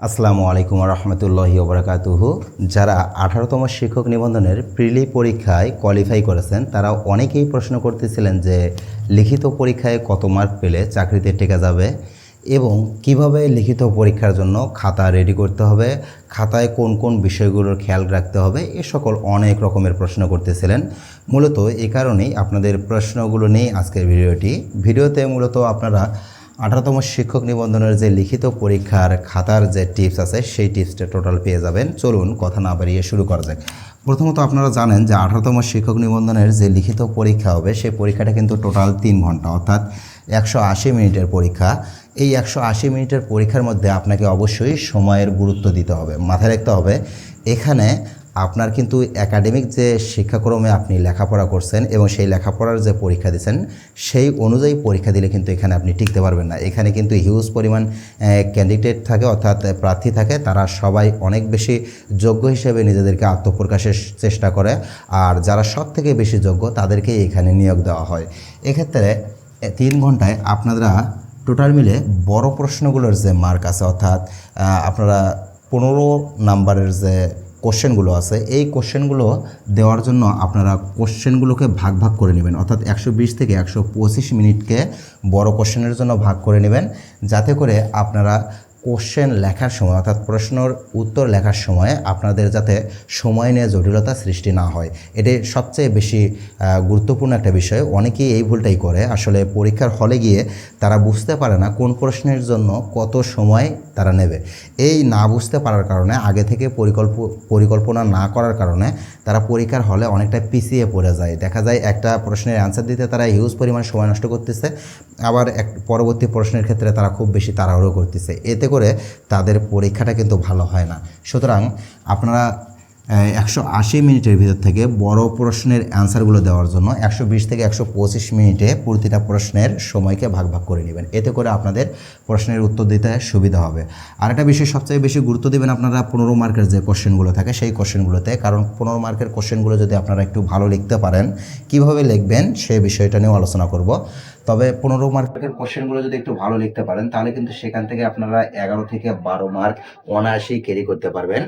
আসসালামু আলাইকুম রহমতুল্লাহি ওবরাকাতুহু। যারা আঠারোতম শিক্ষক নিবন্ধনের প্রিলি পরীক্ষায় কোয়ালিফাই করেছেন তারা অনেকেই প্রশ্ন করতেছিলেন যে, লিখিত পরীক্ষায় কত মার্ক পেলে চাকরিতে টেকা যাবে এবং কীভাবে লিখিত পরীক্ষার জন্য খাতা রেডি করতে হবে, খাতায় কোন কোন বিষয়গুলোর খেয়াল রাখতে হবে, এ সকল অনেক রকমের প্রশ্ন করতেছিলেন। মূলত এই কারণেই আপনাদের প্রশ্নগুলো নিয়ে আজকের ভিডিওটি। ভিডিওতে মূলত আপনারা আঠারোতম শিক্ষক নিবন্ধনের যে লিখিত পরীক্ষার খাতার যে টিপস আছে, সেই টিপসটা টোটাল পেয়ে যাবেন। চলুন কথা না বাড়িয়ে শুরু করা যাক। প্রথমত আপনারা জানেন যে আঠারোতম শিক্ষক নিবন্ধনের যে লিখিত পরীক্ষা হবে, সেই পরীক্ষাটা কিন্তু টোটাল তিন ঘণ্টা, অর্থাৎ একশো আশি মিনিটের পরীক্ষা। এই একশো আশি মিনিটের পরীক্ষার মধ্যে আপনাকে অবশ্যই সময়ের গুরুত্ব দিতে হবে। মাথায় রাখতে হবে, এখানে আপনার কিন্তু একাডেমিক যে শিক্ষাক্রমে আপনি লেখাপড়া করছেন এবং সেই লেখাপড়ার যে পরীক্ষা দিচ্ছেন, সেই অনুযায়ী পরীক্ষা দিলে কিন্তু এখানে আপনি টিকতে পারবেন না। এখানে কিন্তু হিউজ পরিমাণ ক্যান্ডিডেট থাকে, অর্থাৎ প্রার্থী থাকে। তারা সবাই অনেক বেশি যোগ্য হিসেবে নিজেদেরকে আত্মপ্রকাশের চেষ্টা করে। আর যারা সব থেকে বেশি যোগ্য তাদেরকেই এখানে নিয়োগ দেওয়া হয়। এক্ষেত্রে তিন ঘন্টায় আপনারা টোটাল মিলে বড় প্রশ্নগুলোর যে মার্ক আছে, অর্থাৎ আপনারা পনেরো নাম্বারের যে কোশ্চেনগুলো আছে, এই কোশ্চেনগুলো দেওয়ার জন্য আপনারা কোশ্চেনগুলোকে ভাগ ভাগ করে নেবেন। অর্থাৎ একশো বিশ থেকে একশো পঁচিশ মিনিটকে বড় কোশ্চেনের জন্য ভাগ করে নেবেন, যাতে করে আপনারা কোশ্চেন লেখার সময়, অর্থাৎ প্রশ্নর উত্তর লেখার সময় আপনাদের যাতে সময় নিয়ে জটিলতা সৃষ্টি না হয়। এটি সবচেয়ে বেশি গুরুত্বপূর্ণ একটা বিষয়। অনেকেই এই ভুলটাই করে। আসলে পরীক্ষার হলে গিয়ে তারা বুঝতে পারে না কোন প্রশ্নের জন্য কত সময় তারা নেবে। এই না বুঝতে পারার কারণে, আগে থেকে পরিকল্প, পরিকল্পনা না করার কারণে তারা পরীক্ষার হলে অনেকটা পিছিয়ে পড়ে যায়। দেখা যায় একটা প্রশ্নের অ্যান্সার দিতে তারা হিউজ পরিমাণ সময় নষ্ট করতেছে, আবার এক পরবর্তী প্রশ্নের ক্ষেত্রে তারা খুব বেশি তাড়াহুড়ো করতেছে। এতে করে তাদের পরীক্ষাটা কিন্তু ভালো হয় না। সুতরাং আপনারা একশো আশি মিনিটের ভিতর থেকে বড় প্রশ্নের অ্যান্সারগুলো দেওয়ার জন্য একশো বিশ থেকে একশো পঁচিশ মিনিটে প্রতিটা প্রশ্নের সময়কে ভাগ ভাগ করে নেবেন। এতে করে আপনাদের প্রশ্নের উত্তর দিতে সুবিধা হবে। আর একটা বিষয় সবচেয়ে বেশি গুরুত্ব দেবেন আপনারা পনেরো মার্কের যে কোশ্চেনগুলো থাকে, সেই কোশ্চেনগুলোতে। কারণ পনেরো মার্কের কোশ্চেনগুলো যদি আপনারা একটু ভালো লিখতে পারেন, কীভাবে লিখবেন সেই বিষয়টা নিয়েও আলোচনা করব। তবে পনেরো মার্কের কোশ্চেনগুলো যদি একটু ভালো লিখতে পারেন তাহলে কিন্তু সেখান থেকে আপনারা এগারো থেকে বারো মার্ক অনায়াসেই ক্যারি করতে পারবেন।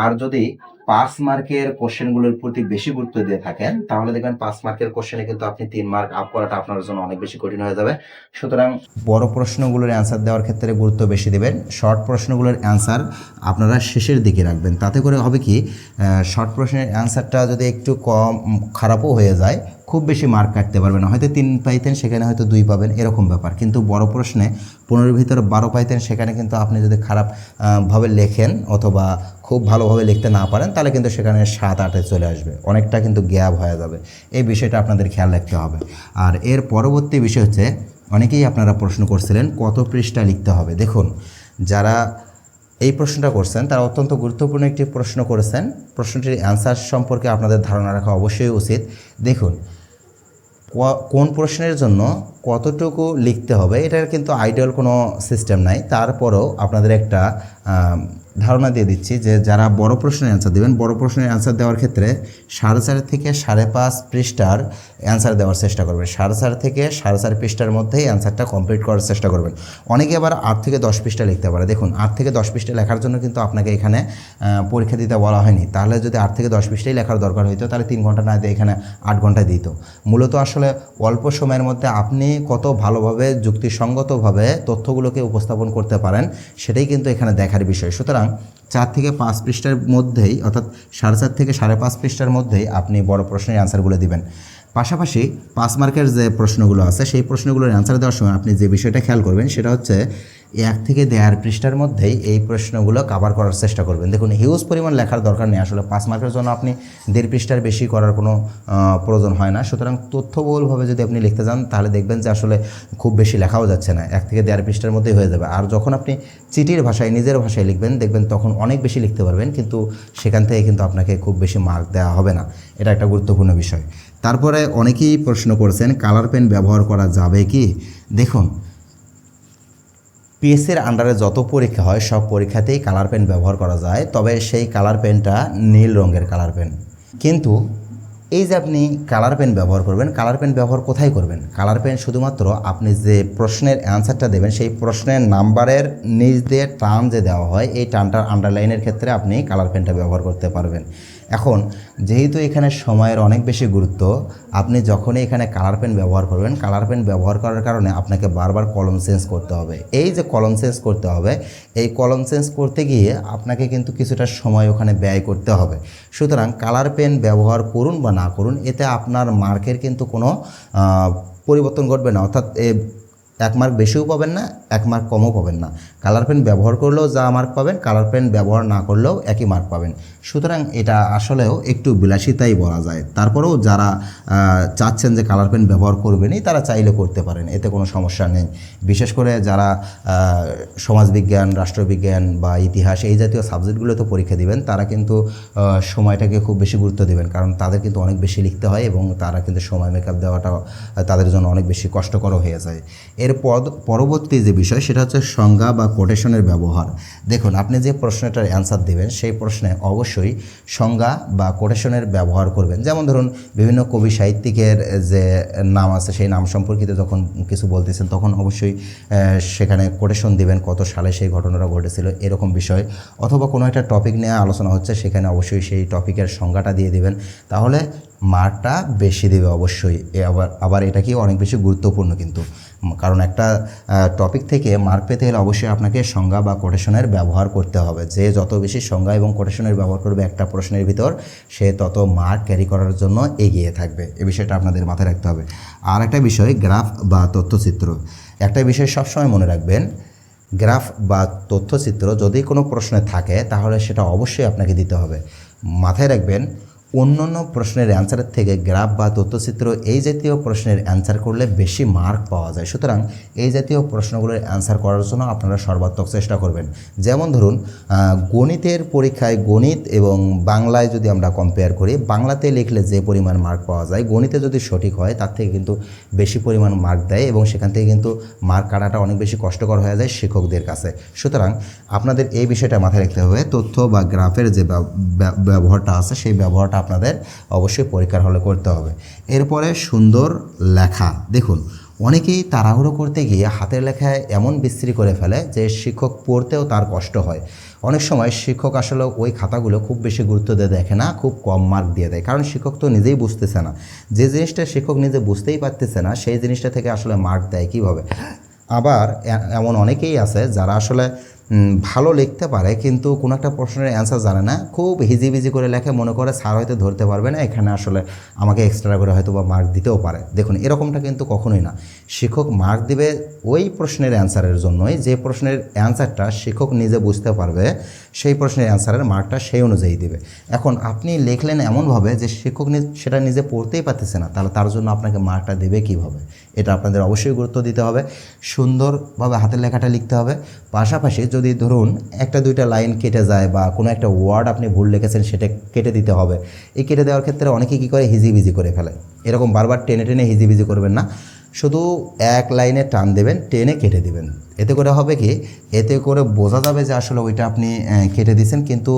আর যদি পাঁচ মার্কের কোশ্চেনগুলোর প্রতি বেশি গুরুত্ব দিয়ে থাকেন তাহলে দেখবেন পাঁচ মার্কের কোশ্চেনে কিন্তু আপনি তিন মার্ক আপ করাটা আপনার জন্য অনেক বেশি কঠিন হয়ে যাবে। সুতরাং বড় প্রশ্নগুলোর অ্যান্সার দেওয়ার ক্ষেত্রে গুরুত্ব বেশি দেবেন। শর্ট প্রশ্নগুলোর অ্যান্সার আপনারা শেষের দিকে রাখবেন। তাতে করে হবে কি শর্ট প্রশ্নের অ্যান্সারটা যদি একটু কম খারাপও হয়ে যায় খুব বেশি মার্ক কাটতে পারবে না। হয়তো তিন পাইতেন, সেখানে হয়তো দুই পাবেন, এরকম ব্যাপার। কিন্তু বড় প্রশ্নে পনেরোর ভিতরে বারো পাইতেন, সেখানে কিন্তু আপনি যদি খারাপ ভাবে লেখেন অথবা খুব ভালোভাবে লিখতে না পারেন, তাহলে কিন্তু সেখানে সাত আটে চলে আসবে। অনেকটা কিন্তু গ্যাপ হয়ে যাবে। এই বিষয়টা আপনাদের খেয়াল রাখতে হবে। আর এর পরবর্তী বিষয় হচ্ছে, অনেকেই আপনারা প্রশ্ন করছিলেন, কত পৃষ্ঠা লিখতে হবে? দেখুন, যারা এই প্রশ্নটা করছেন, তারা অত্যন্ত গুরুত্বপূর্ণ একটি প্রশ্ন করেছেন। প্রশ্নটির অ্যান্সার সম্পর্কে আপনাদের ধারণা রাখা অবশ্যই উচিত। দেখুন কোন প্রশ্নের জন্য কতটুকু লিখতে হবে, এটার কিন্তু আইডিয়াল কোনো সিস্টেম নাই। তারপরও আপনাদের একটা ধারণা দিয়ে দিচ্ছি যে যারা বড় প্রশ্নের অ্যান্সার দেবেন, বড় প্রশ্নের অ্যান্সার দেওয়ার ক্ষেত্রে সাড়ে চার থেকে সাড়ে পাঁচ পৃষ্ঠার অ্যান্সার দেওয়ার চেষ্টা করবেন। সাড়ে চার থেকে সাড়ে চার পৃষ্ঠার মধ্যেই অ্যান্সারটা কমপ্লিট করার চেষ্টা করবেন। অনেকে আবার আট থেকে দশ পৃষ্ঠা লিখতে পারে। দেখুন, আট থেকে দশ পৃষ্ঠা লেখার জন্য কিন্তু আপনাকে এখানে পরীক্ষা দিতে বলা হয়নি। তাহলে যদি আট থেকে দশ পৃষ্ঠাই লেখার দরকার হইতো, তাহলে তিন ঘণ্টা না দিয়ে এখানে আট ঘণ্টা দিত। মূলত আসলে অল্প সময়ের মধ্যে আপনি কত ভালোভাবে, যুক্তিসঙ্গতভাবে তথ্যগুলোকে উপস্থাপন করতে পারেন, সেটাই কিন্তু এখানে দেখার বিষয়। সুতরাং চার থেকে পাঁচ পৃষ্ঠার মধ্যেই, অর্থাৎ সাড়ে চার থেকে সাড়ে পাঁচ পৃষ্ঠার মধ্যেই আপনি বড় প্রশ্নের অ্যান্সারগুলো দিবেন। পাশাপাশি পাঁচ মার্কের যে প্রশ্নগুলো আছে, সেই প্রশ্নগুলোর অ্যান্সার দেওয়ার সময় আপনি যে বিষয়টা খেয়াল করবেন, সেটা হচ্ছে এক থেকে দেড় পৃষ্ঠার মধ্যেই এই প্রশ্নগুলো কাভার করার চেষ্টা করবেন। দেখুন হিউজ পরিমাণ লেখার দরকার নেই। আসলে পাঁচ মার্কের জন্য আপনি দেড় পৃষ্ঠার বেশি করার কোনো প্রয়োজন হয় না। সুতরাং তথ্যবহুলভাবে যদি আপনি লিখতে যান, তাহলে দেখবেন যে আসলে খুব বেশি লেখাও যাচ্ছে না। এক থেকে দেড় পৃষ্ঠার মধ্যেই হয়ে যাবে। আর যখন আপনি চিঠির ভাষায়, নিজের ভাষায় লিখবেন, দেখবেন তখন অনেক বেশি লিখতে পারবেন। কিন্তু সেখান থেকে কিন্তু আপনাকে খুব বেশি মার্ক দেওয়া হবে না। এটা একটা গুরুত্বপূর্ণ বিষয়। তারপরে অনেকেই প্রশ্ন করছেন কালার পেন ব্যবহার করা যাবে কি? দেখুন পিএসসির আন্ডারে যত পরীক্ষা হয়, সব পরীক্ষাতেই কালার পেন ব্যবহার করা যায়। তবে সেই কালার পেনটা নীল রঙের কালার পেন কিন্তু এই যে আপনি কালার পেন ব্যবহার করবেন কালার পেন ব্যবহার কোথায় করবেন? কালার পেন শুধুমাত্র আপনি যে প্রশ্নের অ্যান্সারটা দেবেন, সেই প্রশ্নের নাম্বারের নিচ দিয়ে টার্ম যে দেওয়া হয়, এই টার্মটার আন্ডারলাইনের ক্ষেত্রে আপনি কালার পেনটা ব্যবহার করতে পারবেন। এখন, যেহেতু এখানে সময়ের অনেক বেশি গুরুত্ব, আপনি যখনই এখানে কালার পেন ব্যবহার করবেন কালার পেন ব্যবহার করার কারণে আপনাকে বারবার কলম চেঞ্জ করতে হবে। এই যে কলম চেঞ্জ করতে হবে, এই কলম চেঞ্জ করতে গিয়ে আপনাকে কিন্তু কিছুটা সময় ওখানে ব্যয় করতে হবে। সুতরাং কালার পেন ব্যবহার করুন বা না করুন, এতে আপনার মার্কের কিন্তু কোনো পরিবর্তন ঘটবে না। অর্থাৎ এক মার্ক বেশিও পাবেন না, এক মার্ক কমও পাবেন না। কালার পেন ব্যবহার করলেও যা মার্ক পাবেন কালার পেন ব্যবহার না করলেও একই মার্ক পাবেন। সুতরাং এটা আসলেও একটু বিলাসিতাই বলা যায়। তারপরেও যারা চাচ্ছেন যে কালার পেন ব্যবহার করবেনই, তারা চাইলে করতে পারেন, এতে কোনো সমস্যা নেই। বিশেষ করে যারা সমাজবিজ্ঞান, রাষ্ট্রবিজ্ঞান বা ইতিহাস এই জাতীয় সাবজেক্টগুলোতে পরীক্ষা দিবেন, তারা কিন্তু সময়টাকে খুব বেশি গুরুত্ব দেবেন। কারণ তাদের কিন্তু অনেক বেশি লিখতে হয় এবং তারা কিন্তু সময় মেকআপ দেওয়াটা তাদের জন্য অনেক বেশি কষ্টকরও হয়ে যায়। এর পদ পরবর্তী যে বিষয় সেটা হচ্ছে সংজ্ঞা বা কোটেশনের ব্যবহার। দেখুন আপনি যে প্রশ্নটার অ্যান্সার দেবেন সেই প্রশ্নে অবশ্যই সংজ্ঞা বা কোটেশনের ব্যবহার করবেন। যেমন ধরুন বিভিন্ন কবি সাহিত্যিকের যে নাম আছে সেই নাম সম্পর্কিত যখন কিছু বলতেছেন তখন অবশ্যই সেখানে কোটেশন দিবেন কত সালে সেই ঘটনাটা ঘটেছিল এরকম বিষয়। অথবা কোনো একটা টপিক নিয়ে আলোচনা হচ্ছে সেখানে অবশ্যই সেই টপিকের সংজ্ঞাটা দিয়ে দেবেন। তাহলে মার্কটা বেশি দেবে অবশ্যই। আবার আবার এটা কি অনেক বেশি গুরুত্বপূর্ণ কিন্তু। উম, কারণ একটা টপিক থেকে মার্ক পেতে হলে অবশ্যই আপনাকে সংজ্ঞা বা কোটেশনের ব্যবহার করতে হবে। যে যত বেশি সংজ্ঞা এবং কোটেশনের ব্যবহার করবে একটা প্রশ্নের ভিতর, সে তত মার্ক ক্যারি করার জন্য এগিয়ে থাকবে। এ বিষয়টা আপনাদের মাথায় রাখতে হবে। আর একটা বিষয় গ্রাফ বা তথ্যচিত্র। একটা বিষয় সবসময় মনে রাখবেন গ্রাফ বা তথ্যচিত্র যদি কোনো প্রশ্নে থাকে, তাহলে সেটা অবশ্যই আপনাকে দিতে হবে। মাথায় রাখবেন অন্যান্য প্রশ্নের অ্যান্সারের থেকে গ্রাফ বা তথ্যচিত্র এই জাতীয় প্রশ্নের অ্যান্সার করলে বেশি মার্ক পাওয়া যায়। সুতরাং এই জাতীয় প্রশ্নগুলোর অ্যান্সার করার জন্য আপনারা সর্বাত্মক চেষ্টা করবেন। যেমন ধরুন গণিতের পরীক্ষায় গণিত এবং বাংলায় যদি আমরা কম্পেয়ার করি, বাংলাতে লিখলে যে পরিমাণ মার্ক পাওয়া যায়, গণিতে যদি সঠিক হয়, তার থেকে কিন্তু বেশি পরিমাণ মার্ক দেয় এবং সেখান থেকে কিন্তু মার্ক কাটাটা অনেক বেশি কষ্টকর হয়ে যায় শিক্ষকদের কাছে। সুতরাং আপনাদের এই বিষয়টা মাথায় রাখতে হবে, তথ্য বা গ্রাফের যে ব্যব- ব্যব- ব্যবহারটা আছে, সেই ব্যবহারটা আপনাদের অবশ্যই পরীক্ষার হলে করতে হবে। এরপরে সুন্দর লেখা। দেখুন, অনেকেই তাড়াহুড়ো করতে গিয়ে হাতের লেখায় এমন বিশ্রী করে ফেলে যে শিক্ষক পড়তেও তার কষ্ট হয়। অনেক সময় শিক্ষক আসলে ওই খাতাগুলো খুব বেশি গুরুত্ব দিয়ে দেখে না, খুব কম মার্ক দিয়ে দেয়। কারণ শিক্ষক তো নিজেই বুঝতেছে না। যে জিনিসটা শিক্ষক নিজে বুঝতেই পারতেছে না, সেই জিনিসটা থেকে আসলে মার্ক দেয় কীভাবে? আবার এমন অনেকেই আছে যারা আসলে ভালো লিখতে পারে, কিন্তু কোনো একটা প্রশ্নের অ্যান্সার জানে না। খুব হিজি হিজিবিজি করে লেখে, মনে করে স্যার হয়তো ধরতে পারবে না, এখানে আসলে আমাকে এক্সট্রা করে হয়তো বা মার্ক দিতেও পারে। দেখুন, এরকমটা কিন্তু কখনোই না। শিক্ষক মার্ক দিবে ওই প্রশ্নের অ্যান্সারের জন্যই, যে প্রশ্নের অ্যান্সারটা শিক্ষক নিজে বুঝতে পারবে, সেই প্রশ্নের অ্যান্সারের মার্কটা সেই অনুযায়ী দিবে। এখন আপনি লিখলেন এমনভাবে যে শিক্ষক সেটা নিজে পড়তেই পারতেছে না, তাহলে তার জন্য আপনাকে মার্কটা দেবে কীভাবে? এটা আপনাদের অবশ্যই গুরুত্ব দিতে হবে। সুন্দরভাবে হাতের লেখাটা লিখতে হবে। পাশাপাশি যদি ধরুন একটা, দুইটা লাইন কেটে যায় বা কোনো একটা ওয়ার্ড আপনি ভুল লিখেছেন, সেটা কেটে দিতে হবে। এই কেটে দেওয়ার ক্ষেত্রে অনেকে কী করে? হিজিবিজি করে ফেলে। এরকম বারবার টেনে টেনে হিজিবিজি করবেন না। শুধু এক লাইনে টান দেবেন, টেনে কেটে দেবেন। এতে করে হবে কি? এতে করে বোঝা যাবে যে আসলে ওইটা আপনি কেটে দিয়েছেন। কিন্তু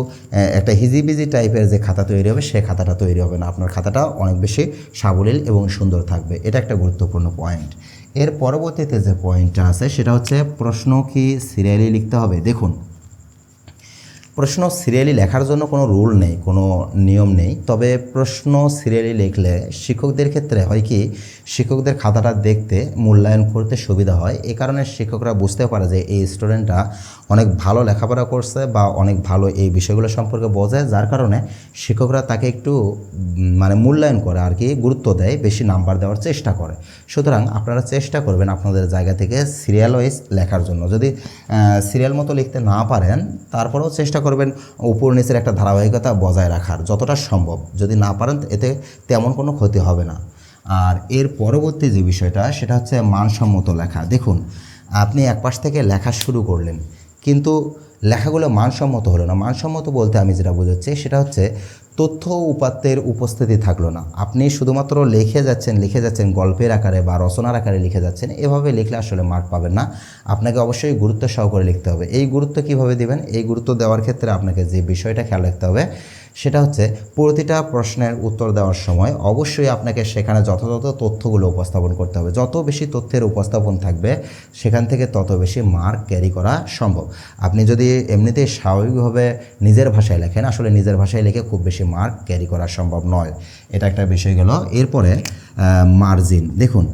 একটা হিজিবিজি টাইপের যে খাতা তৈরি হবে, সে খাতাটা তৈরি হবে না। আপনার খাতাটা অনেক বেশি সাবলীল এবং সুন্দর থাকবে। এটা একটা গুরুত্বপূর্ণ পয়েন্ট। এর পরবর্তীতে যে পয়েন্টটা আছে সেটা হচ্ছে প্রশ্ন কি সিরিয়ালি লিখতে হবে? দেখুন প্রশ্ন সিরিয়ালি লেখার জন্য কোনো রুল নেই, কোনো নিয়ম নেই। তবে প্রশ্ন সিরিয়ালি লিখলে শিক্ষকদের ক্ষেত্রে হয় কি, শিক্ষকদের খাতাটা দেখতে, মূল্যায়ন করতে সুবিধা হয়। এ কারণে শিক্ষকরা বুঝতে পারে যে এই স্টুডেন্টরা অনেক ভালো লেখাপড়া করছে বা অনেক ভালো এই বিষয়গুলো সম্পর্কে বোঝে, যার কারণে শিক্ষকরা তাকে একটু মানে মূল্যায়ন করে আর কি, গুরুত্ব দেয়, বেশি নাম্বার দেওয়ার চেষ্টা করে। সুতরাং আপনারা চেষ্টা করবেন আপনাদের জায়গা থেকে সিরিয়াল ওয়াইজ লেখার জন্য। যদি সিরিয়াল মতো লিখতে না পারেন, তারপরেও চেষ্টা করবেন। উপর নিচের একটা ধারাবাহিকতা বজায় রাখার যতটা সম্ভব। যদি না পারেন, এতে তেমন কোনো ক্ষতি হবে না। আর এর পরবর্তী যে বিষয়টা, সেটা হচ্ছে মানসম্মত লেখা। দেখুন, আপনি এক পাশ থেকে লেখা শুরু করলেন, কিন্তু লেখাগুলো মানসম্মত হলো না। মানসম্মত বলতে আমি যেটা বোঝাচ্ছি, সেটা হচ্ছে তথ্য উপাত্তের উপস্থিতি থাকল না। আপনি শুধুমাত্র লিখে যাচ্ছেন লিখে যাচ্ছেন, গল্পের আকারে বা রচনার আকারে লিখে যাচ্ছেন, এভাবে লিখলে আসলে মার্ক পাবেন না। আপনাকে অবশ্যই গুরুত্ব সহকারে লিখতে হবে। এই গুরুত্ব কীভাবে দিবেন? এই গুরুত্ব দেওয়ার ক্ষেত্রে আপনাকে যে বিষয়টা খেয়াল রাখতে হবে সেটা হচ্ছে প্রতিটা প্রশ্নের উত্তর দেওয়ার সময় অবশ্যই আপনাকে সেখানে যথাযথ তথ্যগুলো উপস্থাপন করতে হবে। যত বেশি তথ্যের উপস্থাপন থাকবে, সেখান থেকে তত বেশি মার্ক ক্যারি করা সম্ভব। আপনি যদি এমনিতেই স্বাভাবিকভাবে নিজের ভাষায় লেখেন, আসলে নিজের ভাষায় লিখে খুব বেশি মার্ক ক্যারি করা সম্ভব নয়। এটা একটা বিষয় গেল। এরপরে মার্জিন দেখুন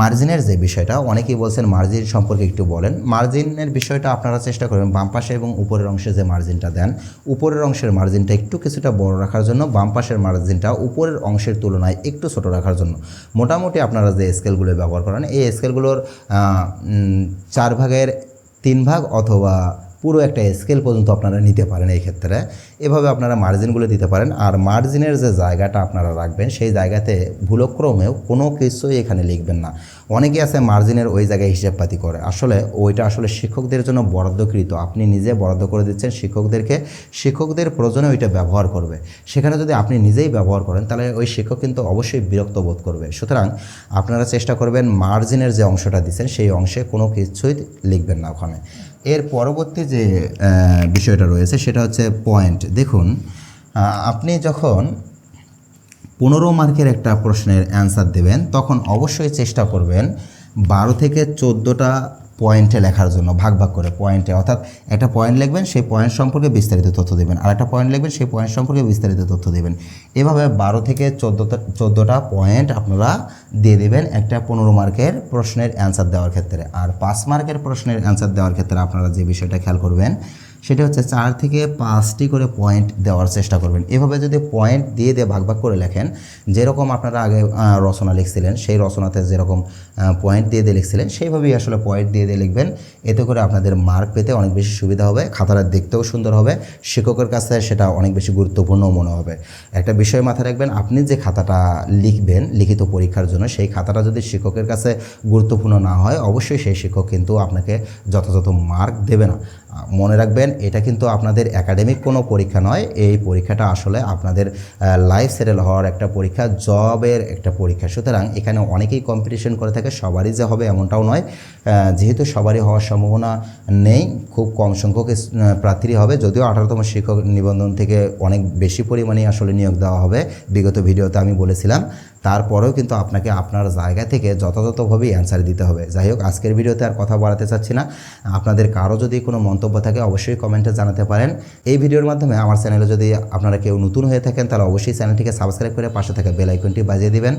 মার্জিনের যে বিষয়টা, অনেকেই বলছেন মার্জিন সম্পর্কে একটু বলেন। মার্জিনের বিষয়টা আপনারা চেষ্টা করবেন বাম পাশে এবং উপরের অংশে যে মার্জিনটা দেন। উপরের অংশের মার্জিনটা একটু কিছুটা বড় রাখার জন্য, বাম পাশের মার্জিনটা উপরের অংশের তুলনায় একটু ছোট রাখার জন্য। মোটামুটি আপনারা যে স্কেলগুলো ব্যবহার করেন, এই স্কেলগুলোর চার ভাগের তিন ভাগ অথবা পুরো একটা স্কেল পর্যন্ত আপনারা নিতে পারেন এই ক্ষেত্রে। এভাবে আপনারা মার্জিনগুলো দিতে পারেন। আর মার্জিনের যে জায়গাটা আপনারা রাখবেন, সেই জায়গাতে ভুলক্রমেও কোনো কিছুই এখানে লিখবেন না। অনেকে আছে মার্জিনের ওই জায়গায় হিসাবপাতি করে। আসলে ওইটা আসলে শিক্ষকদের জন্য বরাদ্দকৃত। আপনি নিজে বরাদ্দ করে দিচ্ছেন, শিক্ষকদেরকে শিক্ষকদের প্রয়োজনে ওইটা ব্যবহার করবে। সেখানে যদি আপনি নিজেই ব্যবহার করেন, তাহলে ওই শিক্ষক কিন্তু অবশ্যই বিরক্ত বোধ করবে। সুতরাং আপনারা চেষ্টা করবেন মার্জিনের যে অংশটা দিচ্ছেন, সেই অংশে কোনো কিছুই লিখবেন না ওখানে। এর পরবর্তী যে বিষয়টা রয়েছে সেটা হচ্ছে পয়েন্ট দেখুন আপনি যখন পনেরো মার্কের একটা প্রশ্নের অ্যান্সার দেবেন, তখন অবশ্যই চেষ্টা করবেন বারো থেকে চোদ্দোটা পয়েন্টে লেখার জন্য, ভাগ ভাগ করে পয়েন্টে অর্থাৎ একটা পয়েন্ট লিখবেন, সেই পয়েন্ট সম্পর্কে বিস্তারিত তথ্য দেবেন। আর একটা পয়েন্ট লিখবেন, সেই পয়েন্ট সম্পর্কে বিস্তারিত তথ্য দেবেন। এভাবে বারো থেকে চোদ্দোটা চোদ্দোটা পয়েন্ট আপনারা দিয়ে দেবেন একটা পনেরো মার্কের প্রশ্নের অ্যান্সার দেওয়ার ক্ষেত্রে। আর পাঁচ মার্কের প্রশ্নের অ্যান্সার দেওয়ার ক্ষেত্রে আপনারা যে বিষয়টা খেয়াল করবেন সেটা হচ্ছে চার থেকে পাঁচটি করে পয়েন্ট দেওয়ার চেষ্টা করবেন। এভাবে যদি পয়েন্ট দিয়ে দিয়ে ভাগ ভাগ করে লেখেন, যেরকম আপনারা আগে রচনা লিখছিলেন, সেই রচনাতে যেরকম পয়েন্ট দিয়ে দিয়ে লিখছিলেন, সেইভাবেই আসলে পয়েন্ট দিয়ে দিয়ে লিখবেন। এতে করে আপনাদের মার্ক পেতে অনেক বেশি সুবিধা হবে, খাতাটা দেখতেও সুন্দর হবে, শিক্ষকের কাছে সেটা অনেক বেশি গুরুত্বপূর্ণ মনে হবে। একটা বিষয় মাথায় রাখবেন, আপনি যে খাতাটা লিখবেন, লিখিত পরীক্ষার জন্য, সেই খাতাটা যদি শিক্ষকের কাছে গুরুত্বপূর্ণ না হয়, অবশ্যই সেই শিক্ষক কিন্তু আপনাকে যথাযথ মার্ক দেবে না। মনে রাখবেন, এটা কিন্তু আপনাদের একাডেমিক কোনো পরীক্ষা নয়। এই পরীক্ষাটা আসলে আপনাদের লাইফ সেটেল হওয়ার একটা পরীক্ষা জবের একটা পরীক্ষা। সুতরাং এখানে অনেকেই কম্পিটিশন করে থাকে, সবারই যে হবে এমনটাও নয়। যেহেতু সবারই হওয়ার সম্ভাবনা নেই, খুব কম সংখ্যক প্রার্থী হবে, যদিও আঠারোতম শিক্ষক নিবন্ধন থেকে অনেক বেশি পরিমাণে আসলে নিয়োগ দেওয়া হবে। বিগত ভিডিওতে আমি বলেছিলাম। তারপরেও কিন্তু আপনাকে আপনার জায়গা থেকে যথাযথভাবেই অ্যান্সার দিতে হবে। যাই হোক, আজকের ভিডিওতে আর কথা বাড়াতে চাচ্ছি না। আপনাদের কারও যদি কোনো মন্তব্য থাকে, অবশ্যই কমেন্টে জানাতে পারেন। এই ভিডিওর মাধ্যমে আমার চ্যানেলে যদি আপনারা কেউ নতুন হয়ে থাকেন, তাহলে অবশ্যই চ্যানেলটিকে সাবস্ক্রাইব করে পাশে থাকা বেল আইকনটি বাজিয়ে দেবেন।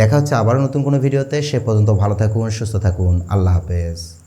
দেখা হচ্ছে আবারও নতুন কোনো ভিডিওতে। সে পর্যন্ত ভালো থাকুন, সুস্থ থাকুন। আল্লাহ হাফেজ।